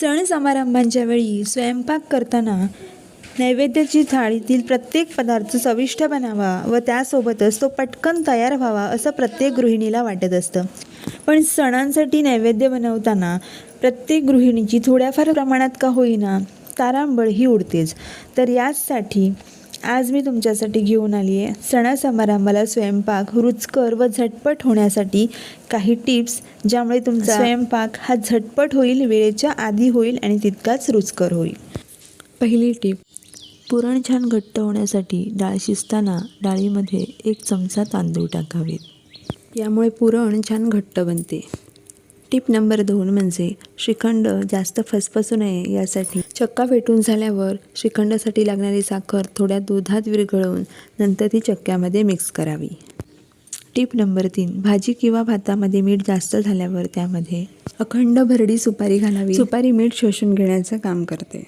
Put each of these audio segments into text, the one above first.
सण समारंभांच्या वेळी स्वयंपाक करताना नैवेद्याची थाळीतील प्रत्येक पदार्थ चविष्ट बनावा व त्यासोबतच तो पटकन तयार व्हावा असं प्रत्येक गृहिणीला वाटत असतं. पण सणांसाठी नैवेद्य बनवताना प्रत्येक गृहिणीची थोड्याफार प्रमाणात का होईना तारांबळ ही उडतेच. तर याचसाठी आज मी तुमच्यासाठी घेऊन आली आहे. सणासमारंभाला स्वयंपाक रुचकर व झटपट होण्यासाठी काही टिप्स ज्यामुळे तुमचा स्वयंपाक हा झटपट होईल वेळेच्या आधी होईल आणि तितकाच रुचकर होईल. पहिली टीप पुरण छान घट्ट होण्यासाठी डाळ शिजताना डाळीमध्ये एक चमचा तांदूळ टाकावेत. यामुळे पुरण छान घट्ट बनते. टीप नंबर दोन म्हणजे श्रीखंड जास्त फसफसू नये यासाठी. चक्का फेटून झाल्यावर श्रीखंडासाठी लागणारी साखर थोड्या दुधात विरघळवून नंतर ती चक्क्यामध्ये मिक्स करावी. टीप नंबर तीन भाजी किंवा भातामध्ये मीठ जास्त झाल्यावर त्यामध्ये अखंड भरडी सुपारी घालावी. सुपारी मीठ शोषून घेण्याचं काम करते.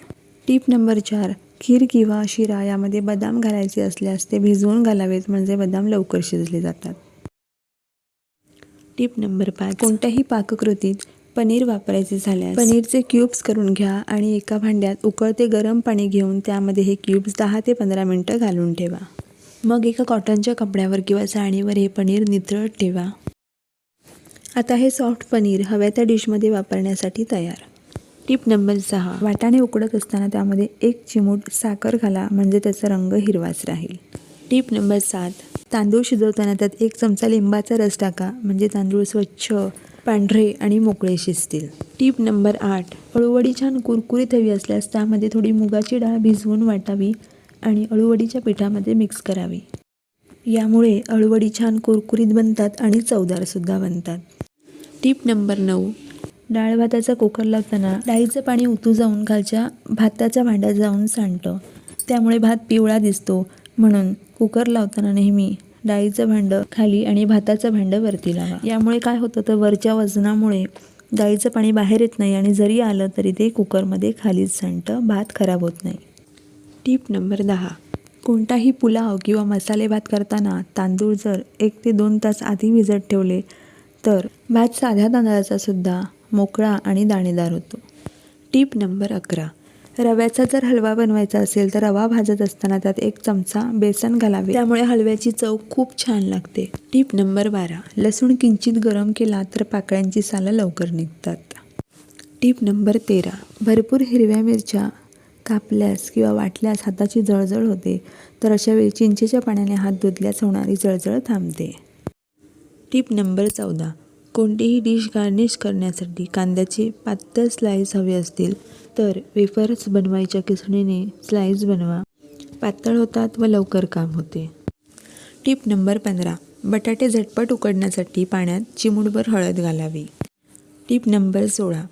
टीप नंबर चार खीर किंवा शिरा यामध्ये बदाम घालायचे असल्यास ते भिजवून घालावेत म्हणजे बदाम लवकर शिजले जातात. टीप नंबर पाच. कोणत्याही पाककृतीत पनीर वापरायचे झाल्यास पनीरचे क्यूब्स करून घ्या आणि एका भांड्यात उकळते गरम पाणी घेऊन त्यामध्ये हे क्यूब्स दहा ते पंधरा मिनटं घालून ठेवा. मग एका कॉटनच्या कपड्यावर किंवा चाळणीवर हे पनीर नितळत ठेवा. आता हे सॉफ्ट पनीर हव्या त्या डिशमध्ये वापरण्यासाठी तयार. टीप नंबर सहा. वाटाणे उकडत असताना त्यामध्ये एक चिमूट साखर घाला म्हणजे त्याचा रंग हिरवाच राहील. टीप नंबर सात. तांदूळ शिजवताना त्यात एक चमचा लिंबाचा रस टाका. म्हणजे तांदूळ स्वच्छ पांढरे आणि मोकळे शिजतील. टीप नंबर आठ. अळूवडी छान कुरकुरीत हवी असल्यास त्यामध्ये थोडी मुगाची डाळ भिजवून वाटावी आणि अळूवडीच्या पिठामध्ये मिक्स करावी. यामुळे अळूवडी छान कुरकुरीत बनतात आणि चवदारसुद्धा बनतात. टीप नंबर नऊ. डाळ भाताचा कुकर लावताना डाळीचं पाणी उतू जाऊन खालच्या भाताच्या भांड्यात जाऊन सांडतं. त्यामुळे भात पिवळा दिसतो. म्हणून कुकर लावताना नेहमी डाळीचं भांडं खाली आणि भाताचं भांडं वरती लावा. यामुळे काय होतं तर वरच्या वजनामुळे डाळीचं पाणी बाहेर येत नाही आणि जरी आलं तरी ते कुकरमध्ये खालीच सांडतं भात खराब होत नाही. टीप नंबर दहा. कोणताही पुलाव किंवा मसाले भात करताना तांदूळ जर एक ते दोन तास आधी भिजत ठेवले तर भात साध्या तांदळाचा सुद्धा मोकळा आणि दाणेदार होतो. टीप नंबर अकरा. रव्याचा जर हलवा बनवायचा असेल तर रवा भाजत असताना त्यात एक चमचा बेसन घालावे. त्यामुळे हलव्याची चव खूप छान लागते. टीप नंबर बारा. लसूण किंचित गरम केला तर पाकळ्यांची सालं लवकर निघतात. टीप नंबर तेरा. भरपूर हिरव्या मिरच्या कापल्यास किंवा वाटल्यास हाताची जळजळ होते तर अशा वेळी चिंचेच्या पाण्याने हात धुतल्यास होणारी जळजळ थांबते. टीप नंबर चौदा. कोणतीही डिश गार्निश करण्यासाठी कांद्याचे पातळ स्लाईस हवे असतील तर वेफर्स बनवायच्या किसणीने स्लाईस बनवा. पातळ होतात व लवकर काम होते. टीप नंबर पंधरा. बटाटे झटपट उकडण्यासाठी पाण्यात चिमूटभर हळद घालावी. टीप नंबर सोळा.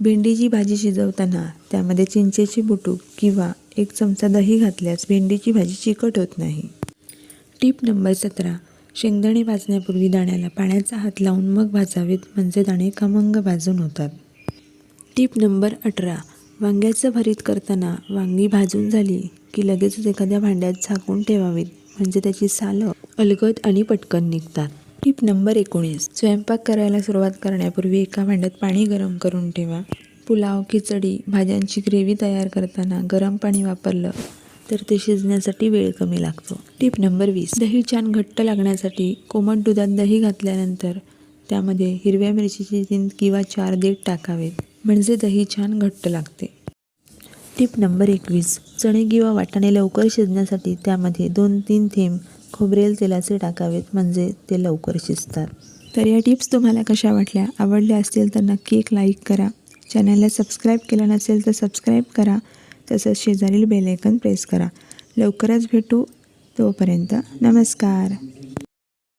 भेंडीची भाजी शिजवताना त्यामध्ये चिंचेची बुटूक किंवा एक चमचा दही घातल्यास भेंडीची भाजी चिकट होत नाही. टीप नंबर सतरा. शेंगदाणे भाजण्यापूर्वी दाण्याला पाण्याचा हात लावून मग भाजावेत. म्हणजे दाणे खमंग भाजून होतात. टीप नंबर अठरा. वांग्याचं भरीत करताना वांगी भाजून झाली की लगेचच एखाद्या भांड्यात झाकून ठेवावीत. म्हणजे त्याची सालं अलगद आणि पटकन निघतात. टीप नंबर एकोणीस. स्वयंपाक करायला सुरुवात करण्यापूर्वी एका भांड्यात पाणी गरम करून ठेवा. पुलाव खिचडी भाज्यांची ग्रेव्ही तयार करताना गरम पाणी वापरलं तर ते शिजण्यासाठी वेळ कमी लागतो. टीप नंबर वीस. दही छान घट्ट लागण्यासाठी कोमट दुधात दही घातल्यानंतर त्यामध्ये हिरव्या मिरचीचे तीन किंवा चार देठ टाकावेत. म्हणजे दही छान घट्ट लागते. टिप नंबर एकवीस. चणे किंवा वाटाणे लवकर शिजण्यासाठी त्यामध्ये दोन तीन थेंब खोबरेल तेलाचे टाकावेत म्हणजे ते लवकर शिजतात. तर या टिप्स तुम्हाला कशा वाटल्या? आवडल्या असतील तर नक्की एक लाईक करा. चॅनलला सबस्क्राईब केलं नसेल तर सबस्क्राईब करा. तसंच शेजारील बेलायकन प्रेस करा. लवकरच भेटू तोपर्यंत नमस्कार.